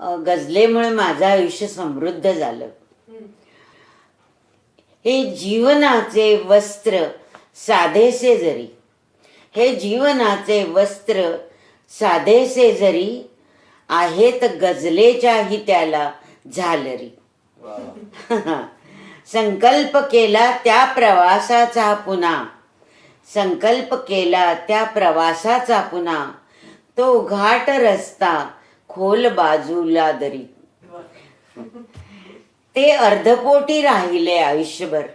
गजलेमुळे गझलेमुळे माझं आयुष्य समृद्ध झालं. हे जीवनाचे वस्त्र साधेसे जरी हे जीवनाचे वस्त्र साधेसे जरी आहेत गजलेच्याही त्याला झालरी. संकल्प केला त्या प्रवासाचा पुन्हा संकल्प केला त्या प्रवासाचा पुन्हा तो घाट रस्ता खोल बाजूला दरी. ते अर्धपोटी राहिले आयुष्यभर.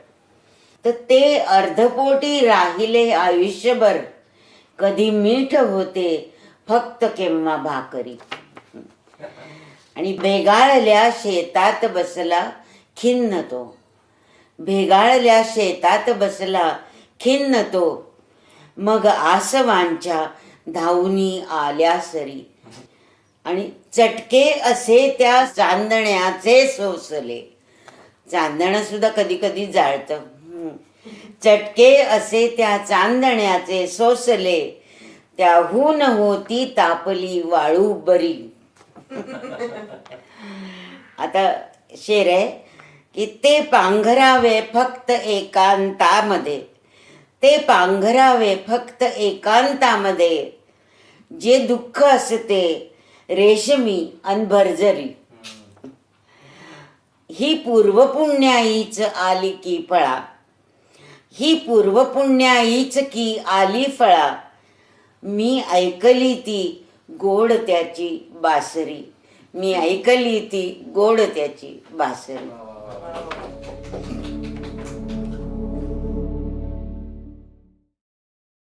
तर ते अर्धपोटी राहिले आयुष्यभर. कधी मीठ होते फक्त केव्हा भाकरी. आणि भेगाळल्या शेतात बसला खिन्न तो. भेगाळल्या शेतात बसला खिन्न तो. मग आसवांच्या धावनी आल्या सरी. आणि चटके असे त्या चांदण्याचे सोसले. चांदणं सुद्धा कधी कधी जाळतं. चटके असे त्या चांदण्याचे सोसले. त्याहून होती तापली वाळू बरी. आता शेर आहे की ते पांघरावे फक्त एकांतामध्ये. ते पांघरावे फक्त एकांतामध्ये. जे दुःख असते रेशमी अनभर्जरी ही पूर्वपुण्याईच आली की फळा. ही पूर्वपुण्याईच की आली फळा. मी ऐकली ती गोड त्याची बासरी. मी ऐकली ती गोड त्याची बासरी.